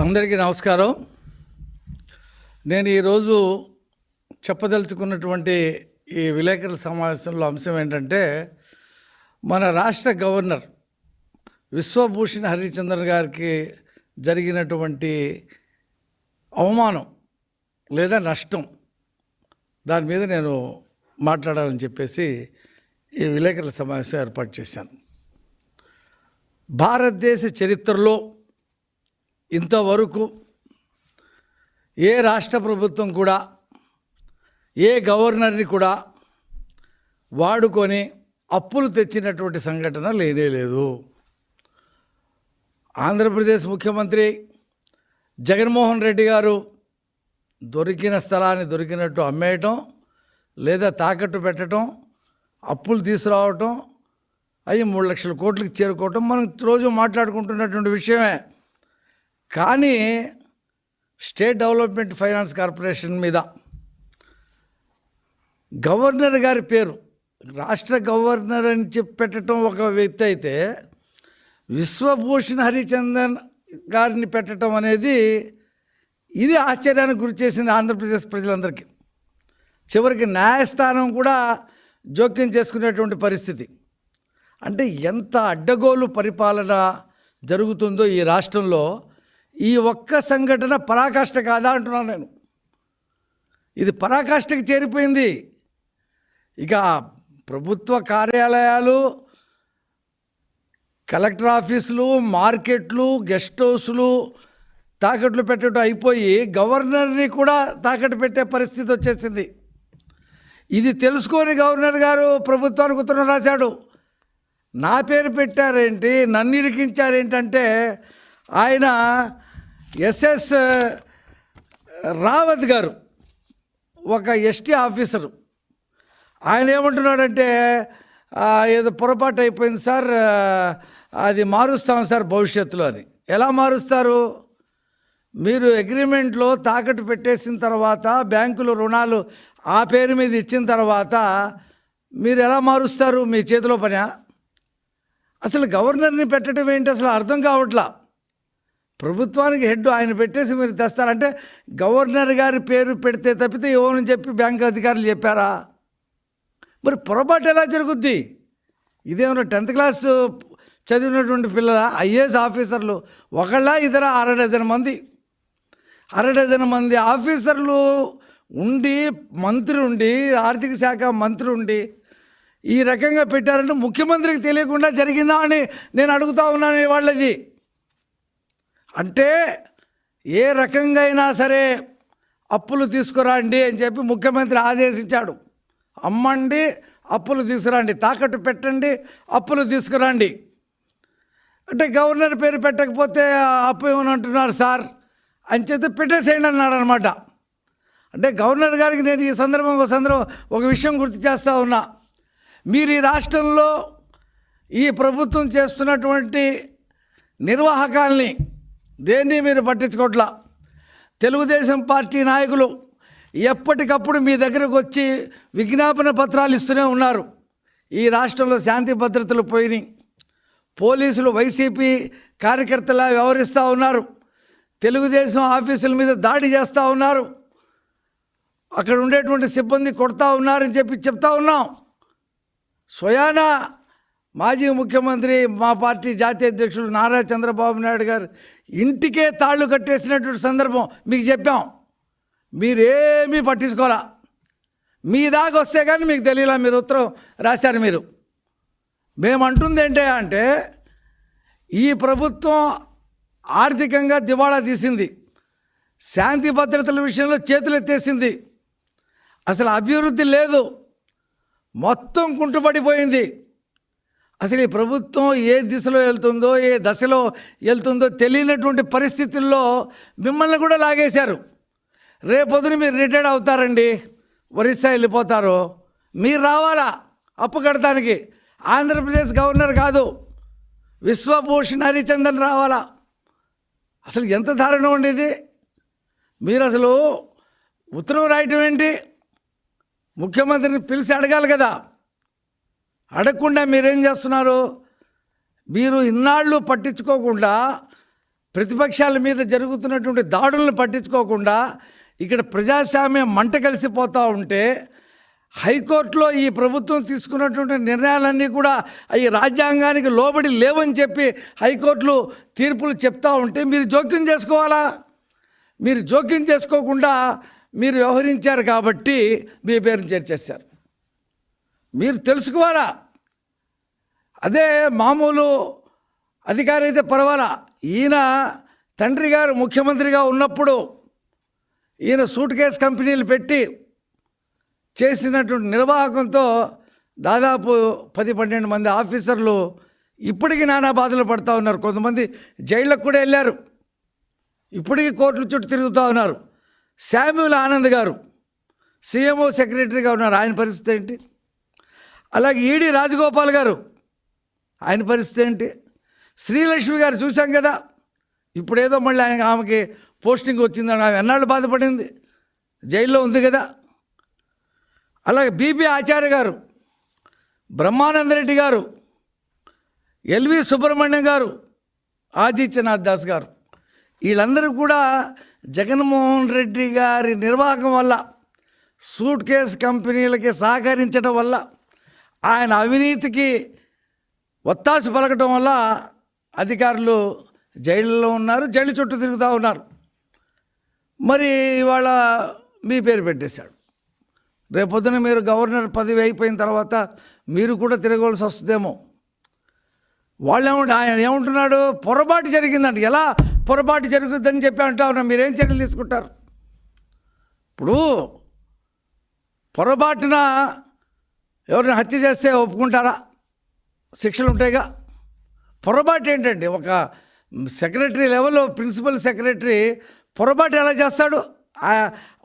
అందరికీ నమస్కారం. నేను ఈరోజు చెప్పదలుచుకున్నటువంటి ఈ విలేకరుల సమావేశంలో అంశం ఏంటంటే మన రాష్ట్ర గవర్నర్ విశ్వభూషణ్ హరిచంద్రన్ గారికి జరిగినటువంటి అవమానం లేదా నష్టం దాని మీద నేను మాట్లాడాలని చెప్పేసి ఈ విలేకరుల సమావేశం ఏర్పాటు చేశాను. భారతదేశ చరిత్రలో ఇంతవరకు ఏ రాష్ట్ర ప్రభుత్వం కూడా ఏ గవర్నర్ని కూడా వాడుకొని అప్పులు తెచ్చినటువంటి సంఘటన లేనే లేదు. ఆంధ్రప్రదేశ్ ముఖ్యమంత్రి జగన్మోహన్ రెడ్డి గారు దొరికిన స్థలాన్ని దొరికినట్టు అమ్మేయటం లేదా తాకట్టు పెట్టడం అప్పులు తీసుకురావటం అవి మూడు లక్షల కోట్లకు చేరుకోవటం మనం రోజు మాట్లాడుకుంటున్నటువంటి విషయమే. కానీ స్టేట్ డెవలప్మెంట్ ఫైనాన్స్ కార్పొరేషన్ మీద గవర్నర్ గారి పేరు రాష్ట్ర గవర్నర్ అని చెప్పి పెట్టడం ఒక వ్యక్తి అయితే విశ్వభూషణ్ హరిచందన్ గారిని పెట్టడం అనేది ఇది ఆశ్చర్యానికి గురి చేసింది ఆంధ్రప్రదేశ్ ప్రజలందరికీ. చివరికి న్యాయస్థానం కూడా జోక్యం చేసుకునేటువంటి పరిస్థితి. అంటే ఎంత అడ్డగోలు పరిపాలన జరుగుతుందో ఈ రాష్ట్రంలో ఈ ఒక్క సంఘటన పరాకాష్ట కాదా అంటున్నాను నేను. ఇది పరాకాష్ఠకి చేరిపోయింది. ఇక ప్రభుత్వ కార్యాలయాలు కలెక్టర్ ఆఫీసులు మార్కెట్లు గెస్ట్ హౌస్లు తాకట్లు పెట్టడం అయిపోయి గవర్నర్ని కూడా తాకట్టు పెట్టే పరిస్థితి వచ్చేసింది. ఇది తెలుసుకొని గవర్నర్ గారు ప్రభుత్వానికి ఉత్తరం రాశాడు. నా పేరు పెట్టారేంటి? నన్ను ఇరికించారేంటంటే ఆయన ఎస్ఎస్ రావత్ గారు ఒక ఎస్టీ ఆఫీసరు. ఆయన ఏమంటున్నాడంటే ఏదో పొరపాటు అయిపోయింది సార్ అది మారుస్తాం సార్ భవిష్యత్తులో అని. ఎలా మారుస్తారు? మీరు అగ్రిమెంట్లో తాకట్టు పెట్టేసిన తర్వాత బ్యాంకులు రుణాలు ఆ పేరు మీద ఇచ్చిన తర్వాత మీరు ఎలా మారుస్తారు మీ చేతిలో పనా? అసలు గవర్నర్ని పెట్టడం ఏంటి? అసలు అర్థం కావట్లా. ప్రభుత్వానికి హెడ్ ఆయన పెట్టేసి మీరు తెస్తారంటే గవర్నర్ గారి పేరు పెడితే తప్పితే ఇవ్వమని చెప్పి బ్యాంక్ అధికారులు చెప్పారా? మరి పొరపాటు ఎలా జరుగుద్ది? ఇదేమన్నా టెన్త్ క్లాస్ చదివినటువంటి పిల్లల? ఐఏఎస్ ఆఫీసర్లు ఒకళ్ళ ఇతర అర డజన్ మంది. అర డజన్ మంది ఆఫీసర్లు ఉండి మంత్రి ఉండి ఆర్థిక శాఖ మంత్రి ఉండి ఈ రకంగా పెట్టారంటే ముఖ్యమంత్రికి తెలియకుండా జరిగిందా అని నేను అడుగుతా ఉన్నాను వాళ్ళది. అంటే ఏ రకంగా అయినా సరే అప్పులు తీసుకురండి అని చెప్పి ముఖ్యమంత్రి ఆదేశించాడు. అమ్మండి అప్పులు తీసుకురండి. తాకట్టు పెట్టండి అప్పులు తీసుకురండి. అంటే గవర్నర్ పేరు పెట్టకపోతే అప్పు ఏమని అంటున్నారు సార్? అని చెప్పి పెట్టేసేయండి అన్నాడు అనమాట అంటే గవర్నర్ గారికి నేను ఈ సందర్భం ఒక సందర్భం ఒక విషయం గుర్తు చేస్తూ ఉన్నా. మీరు ఈ రాష్ట్రంలో ఈ ప్రభుత్వం చేస్తున్నటువంటి నిర్వాహకాల్ని దేన్ని మీరు పట్టించుకోవట్లా తెలుగుదేశం పార్టీ నాయకులు ఎప్పటికప్పుడు మీ దగ్గరకు వచ్చి విజ్ఞాపన పత్రాలు ఇస్తూనే ఉన్నారు. ఈ రాష్ట్రంలో శాంతి భద్రతలు పోయినాయి. పోలీసులు వైసీపీ కార్యకర్తలా వ్యవహరిస్తూ ఉన్నారు. తెలుగుదేశం ఆఫీసుల మీద దాడి చేస్తూ ఉన్నారు. అక్కడ ఉండేటువంటి సిబ్బంది కొడతా ఉన్నారని చెప్పి చెప్తా ఉన్నాం. స్వయానా మాజీ ముఖ్యమంత్రి మా పార్టీ జాతీయ అధ్యక్షులు నారా చంద్రబాబు నాయుడు గారు ఇంటికే తాళ్ళు కట్టేసినటువంటి సందర్భం మీకు చెప్పాం. మీరేమీ పట్టించుకోవాలా? మీ దాకా వస్తే కానీ మీకు తెలియలా మీరు ఉత్తరం రాశారు మీరు. మేము అంటుంది ఏంటి అంటే ఈ ప్రభుత్వం ఆర్థికంగా దివాళా తీసింది. శాంతి భద్రతల విషయంలో చేతులు ఎత్తేసింది. అసలు అభివృద్ధి లేదు. మొత్తం కుంటుపడిపోయింది. అసలు ఈ ప్రభుత్వం ఏ దిశలో వెళ్తుందో ఏ దశలో వెళ్తుందో తెలియనటువంటి పరిస్థితుల్లో మిమ్మల్ని కూడా లాగేశారు. రేపొద్దున మీరు రిటైర్డ్ అవుతారండి. ఒరిస్సా వెళ్ళిపోతారు. మీరు రావాలా అప్పు కడతానికి ఆంధ్రప్రదేశ్ గవర్నర్ కాదు. విశ్వభూషణ్ హరిచందన్ రావాలా? అసలు ఎంత దారుణం ఉండేది మీరు అసలు ఉత్తరం రాయటం ఏంటి? ముఖ్యమంత్రిని పిలిచి అడగాలి కదా. అడగకుండా మీరేం చేస్తున్నారు? మీరు ఇన్నాళ్ళు పట్టించుకోకుండా ప్రతిపక్షాల మీద జరుగుతున్నటువంటి దాడులను పట్టించుకోకుండా ఇక్కడ ప్రజాస్వామ్యం మంట కలిసిపోతూ ఉంటే హైకోర్టులో ఈ ప్రభుత్వం తీసుకున్నటువంటి నిర్ణయాలన్నీ కూడా అవి రాజ్యాంగానికి లోబడి లేవని చెప్పి హైకోర్టులు తీర్పులు చెప్తా ఉంటే మీరు జోక్యం చేసుకోవాలా? మీరు జోక్యం చేసుకోకుండా మీరు వ్యవహరించారు కాబట్టి మీ పేరును చేర్చేశారు. మీరు తెలుసుకోవాలా? అదే మామూలు అధికారి అయితే పర్వాలా. ఈయన తండ్రి గారు ముఖ్యమంత్రిగా ఉన్నప్పుడు ఈయన సూట్ కేస్ కంపెనీలు పెట్టి చేసినటువంటి నిర్వాహకంతో దాదాపు పది పన్నెండు మంది ఆఫీసర్లు ఇప్పటికీ నానా బాధలు పడుతూ ఉన్నారు. కొంతమంది జైళ్ళకు కూడా వెళ్ళారు. ఇప్పటికీ కోర్టుల చుట్టూ తిరుగుతూ ఉన్నారు. శామ్యుల్ ఆనంద్ గారు సీఎంఓ సెక్రటరీగా ఉన్నారు. ఆయన పరిస్థితి ఏంటి? అలాగే ఈడి రాజగోపాల్ గారు. ఆయన పరిస్థితి ఏంటి? శ్రీలక్ష్మి గారు చూశాం కదా. ఇప్పుడేదో మళ్ళీ ఆయన ఆమెకి పోస్టింగ్ వచ్చిందని ఆమె ఎన్నాళ్ళు బాధపడింది? జైల్లో ఉంది కదా. అలాగే బీబీ ఆచార్య గారు బ్రహ్మానంద రెడ్డి గారు ఎల్వి సుబ్రహ్మణ్యం గారు ఆదిత్యనాథ్ దాస్ గారు. వీళ్ళందరూ కూడా జగన్మోహన్ రెడ్డి గారి నిర్వాహకం వల్ల సూట్ కేస్ కంపెనీలకి సహకరించడం వల్ల ఆయన అవినీతికి ఒత్తాసు పలకటం వల్ల అధికారులు జైళ్ళలో ఉన్నారు జైలు చుట్టూ తిరుగుతూ ఉన్నారు. మరి ఇవాళ మీ పేరు పెట్టేశాడు. రేపొద్దున మీరు గవర్నర్ పదవి అయిపోయిన తర్వాత మీరు కూడా తిరగవలసి వస్తుందేమో. వాళ్ళు ఏమంటే ఆయన ఏమంటున్నాడు? పొరపాటు జరిగిందంట. ఎలా పొరపాటు జరుగుద్దని చెప్పి అంటా మీరేం చర్యలు తీసుకుంటారు? ఇప్పుడు పొరపాటున ఎవరిని హత్య చేస్తే ఒప్పుకుంటారా? శిక్షలు ఉంటాయిగా? పొరపాటు ఏంటండి? ఒక సెక్రటరీ లెవెల్లో ప్రిన్సిపల్ సెక్రటరీ పొరపాటు ఎలా చేస్తాడు?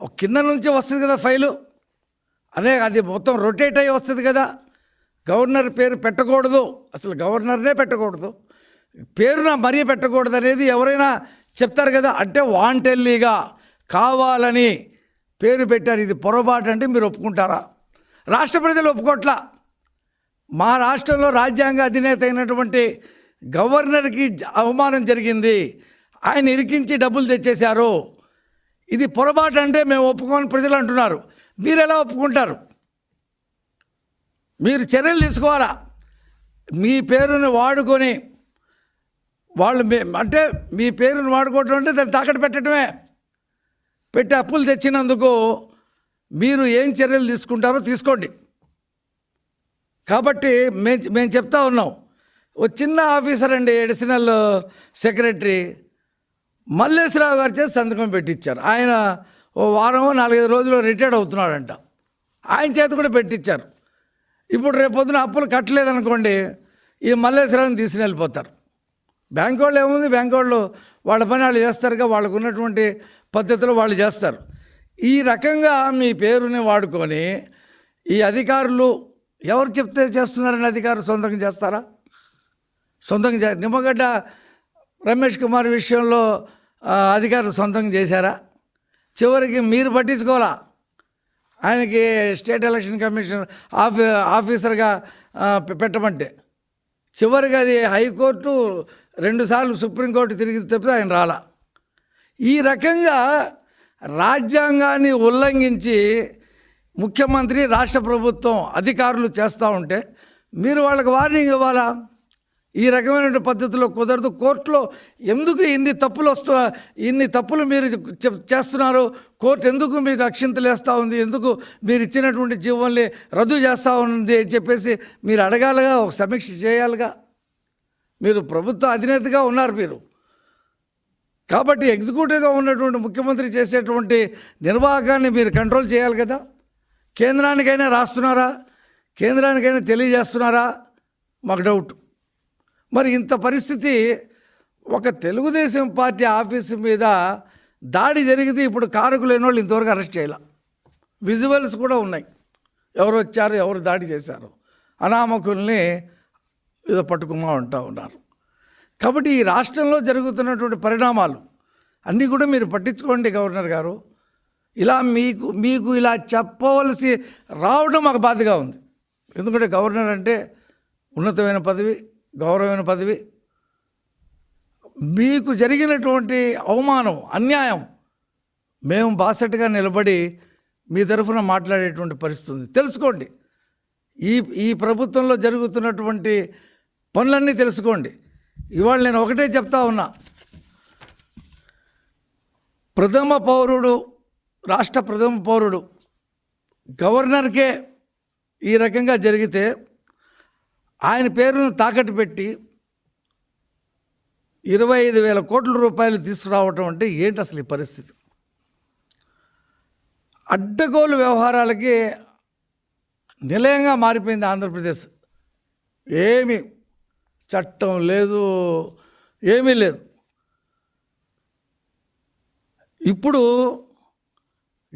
కింద నుంచి వస్తుంది కదా ఫైలు. అనే అది మొత్తం రొటేట్ అయ్యి వస్తుంది కదా. గవర్నర్ పేరు పెట్టకూడదు. అసలు గవర్నర్నే పెట్టకూడదు. పేరున మరీ పెట్టకూడదు అనేది ఎవరైనా చెప్తారు కదా. అంటే వాంటెల్లీగా కావాలని పేరు పెట్టారు. ఇది పొరపాటు అంటే మీరు ఒప్పుకుంటారా? రాష్ట్ర ప్రజలు ఒప్పుకోట్లా. మా రాష్ట్రంలో రాజ్యాంగ అధినేత అయినటువంటి గవర్నర్కి అవమానం జరిగింది. ఆయన ఇరికించి డబ్బులు తెచ్చేశారు. ఇది పొరపాటు అంటే మేము ఒప్పుకోని ప్రజలు అంటున్నారు. మీరు ఎలా ఒప్పుకుంటారు? మీరు చర్యలు తీసుకోవాలా? మీ పేరును వాడుకొని వాళ్ళు అంటే మీ పేరును వాడుకోవటం అంటే దాన్ని తాకట్టు పెట్టడమే పెట్టి అప్పులు తెచ్చినందుకు మీరు ఏం చర్యలు తీసుకుంటారో తీసుకోండి. కాబట్టి మేము మేము చెప్తా ఉన్నాం. ఓ చిన్న ఆఫీసర్ అండి ఎడిషనల్ సెక్రటరీ మల్లేశ్వరరావు గారి చేసి సంతకం పెట్టించారు ఆయన ఓ వారమో నాలుగైదు రోజులు రిటైర్డ్ అవుతున్నాడంట. ఆయన చేత కూడా పెట్టించారు ఇప్పుడు రేపొద్దున అప్పులు కట్టలేదనుకోండి ఈ మల్లేశ్వరావుని తీసుకుని వెళ్ళిపోతారు బ్యాంక్ వాళ్ళు ఏముంది? బ్యాంక్ వాళ్ళు వాళ్ళ పని వాళ్ళు చేస్తారుగా వాళ్ళకు ఉన్నటువంటి పద్ధతిలో వాళ్ళు చేస్తారు. ఈ రకంగా మీ పేరుని వాడుకొని ఈ అధికారులు ఎవరు చెప్తే చేస్తున్నారని అధికారులు సొంతంగా చేస్తారా? సొంతంగా చే నిమ్మగడ్డ రమేష్ కుమార్ విషయంలో అధికారులు సొంతంగా చేశారా? చివరికి మీరు పట్టించుకోవాలా? ఆయనకి స్టేట్ ఎలక్షన్ కమిషన్ ఆఫీ ఆఫీసర్గా పెట్టమంటే. చివరికి అది హైకోర్టు రెండుసార్లు సుప్రీంకోర్టు తిరిగి తప్పితే ఆయన రాలా. ఈ రకంగా రాజ్యాంగాన్ని ఉల్లంఘించి ముఖ్యమంత్రి రాష్ట్ర ప్రభుత్వం అధికారులు చేస్తూ ఉంటే మీరు వాళ్ళకి వార్నింగ్ ఇవ్వాలా? ఈ రకమైన పద్ధతిలో కుదరదు. కోర్టులో ఎందుకు ఇన్ని తప్పులు వస్తూ ఇన్ని తప్పులు మీరు చేస్తున్నారు? కోర్టు ఎందుకు మీకు అక్షింతలు వేస్తూ ఉంది? ఎందుకు మీరు ఇచ్చినటువంటి జీవోల్ని రద్దు చేస్తూ ఉంది అని చెప్పేసి మీరు అడగాలిగా ఒక సమీక్ష చేయాలిగా? మీరు ప్రభుత్వ అధినేతగా ఉన్నారు మీరు. కాబట్టి ఎగ్జిక్యూటివ్గా ఉన్నటువంటి ముఖ్యమంత్రి చేసేటువంటి నిర్వాహకాన్ని మీరు కంట్రోల్ చేయాలి కదా. కేంద్రానికైనా రాస్తున్నారా? కేంద్రానికైనా తెలియజేస్తున్నారా? మాకు డౌట్. మరి ఇంత పరిస్థితి ఒక తెలుగుదేశం పార్టీ ఆఫీసు మీద దాడి జరిగితే ఇప్పుడు కారుకు లేని వాళ్ళు ఇంతవరకు అరెస్ట్ చేయాల. విజువల్స్ కూడా ఉన్నాయి. ఎవరు వచ్చారు ఎవరు దాడి చేశారు. అనామకుల్ని ఏదో పట్టుకుమా ఉంటా ఉన్నారు. కాబట్టి ఈ రాష్ట్రంలో జరుగుతున్నటువంటి పరిణామాలు అన్నీ కూడా మీరు పట్టించుకోండి గవర్నర్ గారు. ఇలా మీకు మీకు ఇలా చెప్పవలసి రావడం మాకు బాధగా ఉంది. ఎందుకంటే గవర్నర్ అంటే ఉన్నతమైన పదవి గౌరవమైన పదవి. మీకు జరిగినటువంటి అవమానం అన్యాయం మేము బాసటగా నిలబడి మీ తరఫున మాట్లాడేటువంటి పరిస్థితి తెలుసుకోండి. ఈ ఈ ప్రభుత్వంలో జరుగుతున్నటువంటి పనులన్నీ తెలుసుకోండి. ఇవాళ నేను ఒకటే చెప్తా ఉన్నా. ప్రథమ పౌరుడు రాష్ట్ర ప్రథమ పౌరుడు గవర్నర్కే ఈ రకంగా జరిగితే ఆయన పేరును తాకట్టు పెట్టి ఇరవై ఐదు వేల కోట్ల రూపాయలు తీసుకురావటం అంటే ఏంటి అసలు ఈ పరిస్థితి? అడ్డగోలు వ్యవహారాలకి నిలయంగా మారిపోయింది ఆంధ్రప్రదేశ్. ఏమి చట్టం లేదు ఏమీ లేదు. ఇప్పుడు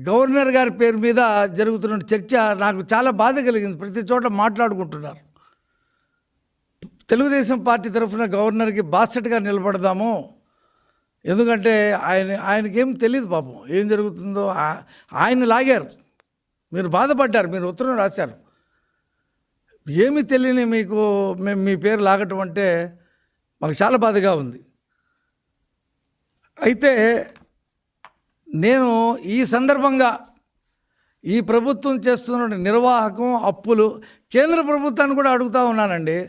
గవర్నర్ గారి పేరు మీద జరుగుతున్న చర్చ నాకు చాలా బాధ కలిగింది. ప్రతి చోట మాట్లాడుకుంటున్నారు. తెలుగుదేశం పార్టీ తరఫున గవర్నర్కి బాసెట్గా నిలబడదాము. ఎందుకంటే ఆయన ఆయనకేం తెలియదు పాపం. ఏం జరుగుతుందో ఆయన లాగారు. మీరు బాధపడ్డారు మీరు ఉత్తరం రాశారు. ఏమీ తెలియని మీకు మేము మీ పేరు లాగటం అంటే మాకు చాలా బాధగా ఉంది. అయితే నేను ఈ సందర్భంగా ఈ ప్రభుత్వం చేస్తున్న నిర్వాహకం అప్పులు కేంద్ర ప్రభుత్వాన్ని కూడా అడుగుతా ఉన్నానండి.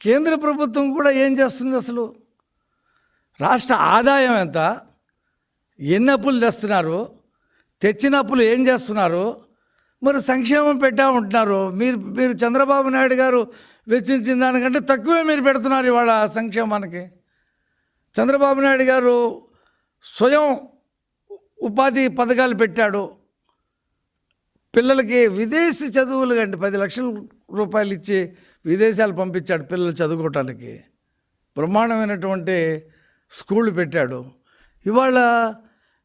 కేంద్ర ప్రభుత్వం కూడా ఏం చేస్తుంది అసలు? రాష్ట్ర ఆదాయం ఎంత? ఎన్ని అప్పులు తెస్తున్నారు? తెచ్చిన అప్పులు ఏం చేస్తున్నారు? మరి సంక్షేమం పెట్టా ఉంటున్నారు. మీరు మీరు చంద్రబాబు నాయుడు గారు వెచ్చించిన దానికంటే తక్కువే మీరు పెడుతున్నారు ఇవాళ సంక్షేమానికి. చంద్రబాబు నాయుడు గారు స్వయం ఉపాధి పథకాలు పెట్టాడు. పిల్లలకి విదేశీ చదువులు కండి పది లక్షల రూపాయలు ఇచ్చి విదేశాలు పంపించాడు పిల్లలు చదువుకోవటానికి బ్రహ్మాండమైనటువంటి స్కూళ్ళు పెట్టాడు. ఇవాళ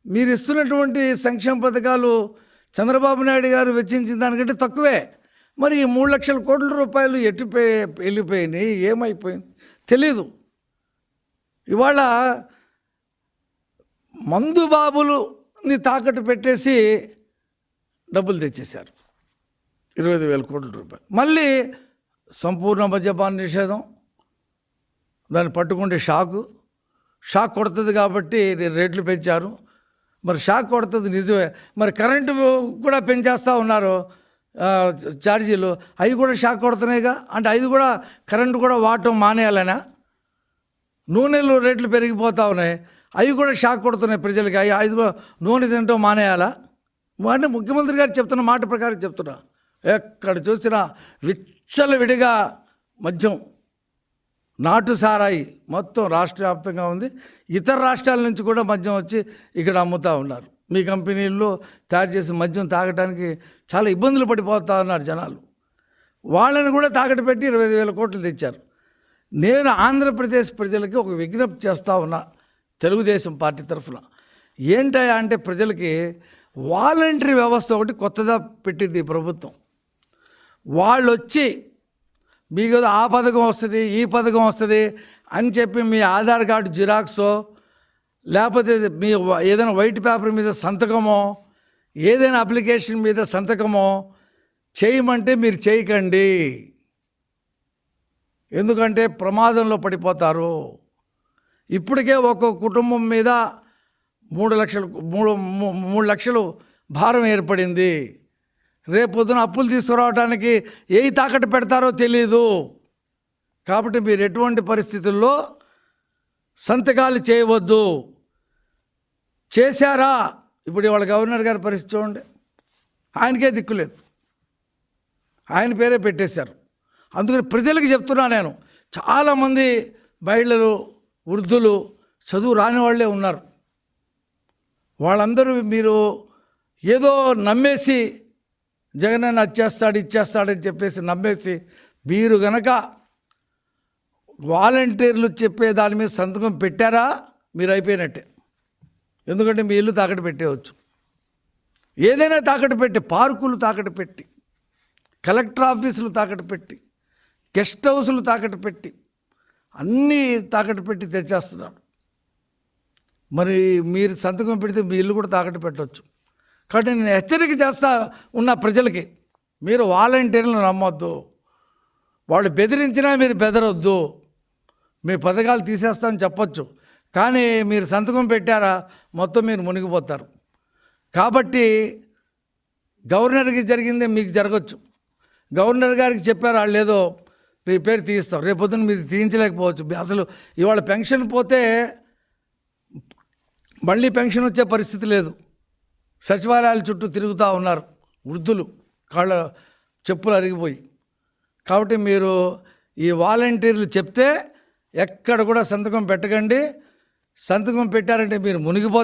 మీరు ఇస్తున్నటువంటి సంక్షేమ పథకాలు చంద్రబాబు నాయుడు గారు వెచ్చించిన దానికంటే తక్కువే. మరి ఈ మూడు లక్షల కోట్ల రూపాయలు ఎట్టిపోయి వెళ్ళిపోయినాయి? ఏమైపోయింది? తెలీదు. ఇవాళ మందు బాబులుని తాకట్టు పెట్టేసి డబ్బులు తెచ్చేశారు. ఇరవై ఐదు వేల కోట్ల రూపాయలు. మళ్ళీ సంపూర్ణ మద్యపాన నిషేధం. దాన్ని పట్టుకుంటే షాకు. షాక్ కొడుతుంది కాబట్టి రేట్లు పెంచారు. మరి షాక్ కొడుతుంది నిజమే. మరి కరెంటు కూడా పెంచేస్తూ ఉన్నారు ఛార్జీలు. అవి కూడా షాక్ కొడుతున్నాయిగా? అంటే అవి కూడా కరెంటు కూడా వాడటం మానేయాలనా? నూనెలు రేట్లు పెరిగిపోతూ ఉన్నాయి. అవి కూడా షాక్ కొడుతున్నాయి ప్రజలకి. అవి అది కూడా నూనె తినటం మానేయాలా? అంటే ముఖ్యమంత్రి గారు చెప్తున్న మాట ప్రకారం చెప్తున్నా. ఎక్కడ చూసినా విచ్చలవిడిగా మద్యం నాటు సారాయి మొత్తం రాష్ట్ర వ్యాప్తంగా ఉంది. ఇతర రాష్ట్రాల నుంచి కూడా మద్యం వచ్చి ఇక్కడ అమ్ముతూ ఉన్నారు. మీ కంపెనీల్లో తయారు చేసిన మద్యం తాగడానికి చాలా ఇబ్బందులు పడిపోతా ఉన్నారు జనాలు. వాళ్ళని కూడా తాకట్టు పెట్టి ఇరవై ఐదు వేల కోట్లు తెచ్చారు. నేను ఆంధ్రప్రదేశ్ ప్రజలకి ఒక విజ్ఞప్తి చేస్తూ ఉన్నా తెలుగుదేశం పార్టీ తరఫున. ఏంటయా అంటే ప్రజలకి వాలంటరీ వ్యవస్థ ఒకటి కొత్తగా పెట్టింది ప్రభుత్వం. వాళ్ళు వచ్చి మీకు ఆ పథకం వస్తుంది ఈ పథకం వస్తుంది అని చెప్పి మీ ఆధార్ కార్డు జిరాక్సో లేకపోతే మీ ఏదైనా వైట్ పేపర్ మీద సంతకమో ఏదైనా అప్లికేషన్ మీద సంతకమో చేయమంటే మీరు చేయకండి. ఎందుకంటే ప్రమాదంలో పడిపోతారు. ఇప్పటికే ఒక్కొక్క కుటుంబం మీద మూడు లక్షలు మూడు మూడు లక్షలు భారం ఏర్పడింది. రేపొద్దున అప్పులు తీసుకురావడానికి ఏ తాకట్టు పెడతారో తెలీదు. కాబట్టి మీరు ఎటువంటి పరిస్థితుల్లో సంతకాలు చేయవద్దు. చేశారా? ఇప్పుడు ఇవాళ గవర్నర్ గారి పరిస్థితి చూడండి. ఆయనకే దిక్కులేదు ఆయన పేరే పెట్టేశారు. అందుకని ప్రజలకు చెప్తున్నా నేను చాలామంది మహిళలు వృద్ధులు చదువు రాని వాళ్ళే ఉన్నారు. వాళ్ళందరూ మీరు ఏదో నమ్మేసి జగన్ అన్న వచ్చేస్తాడు ఇచ్చేస్తాడని చెప్పేసి నమ్మేసి మీరు గనక వాలంటీర్లు చెప్పే దాని మీద సంతకం పెట్టారా? మీరు అయిపోయినట్టే. ఎందుకంటే మీ ఇల్లు తాకట్టు పెట్టేయవచ్చు ఏదైనా తాకట్టు పెట్టి పార్కులు తాకట్టు పెట్టి కలెక్టర్ ఆఫీసులు తాకట్టు పెట్టి గెస్ట్ హౌసులు తాకట్టు పెట్టి అన్నీ తాకట్టు పెట్టి తెచ్చేస్తున్నాడు మరి మీరు సంతకం పెడితే మీ ఇల్లు కూడా తాకట్టు పెట్టవచ్చు కాబట్టి నేను హెచ్చరిక చేస్తా ఉన్న ప్రజలకి మీరు వాలంటీర్లను నమ్మొద్దు. వాళ్ళు బెదిరించినా మీరు బెదరొద్దు. మీ పథకాలు తీసేస్తామని చెప్పొచ్చు. కానీ మీరు సంతకం పెట్టారా మొత్తం మీరు మునిగిపోతారు. కాబట్టి గవర్నర్కి జరిగిందే మీకు జరగచ్చు. గవర్నర్ గారికి చెప్పారు వాళ్ళు ఏదో మీ పేరు తీయిస్తాం. రేపొద్దున మీరు తీయించలేకపోవచ్చు. అసలు ఇవాళ పెన్షన్ పోతే మళ్ళీ పెన్షన్ వచ్చే పరిస్థితి లేదు. సచివాలయాల చుట్టూ తిరుగుతూ ఉన్నారు వృద్ధులు. కాళ్ళ చెప్పులు అరిగిపోయి. కాబట్టి మీరు ఈ వాలంటీర్లు చెప్తే ఎక్కడ కూడా సంతకం పెట్టకండి. సంతకం పెట్టారంటే మీరు మునిగిపో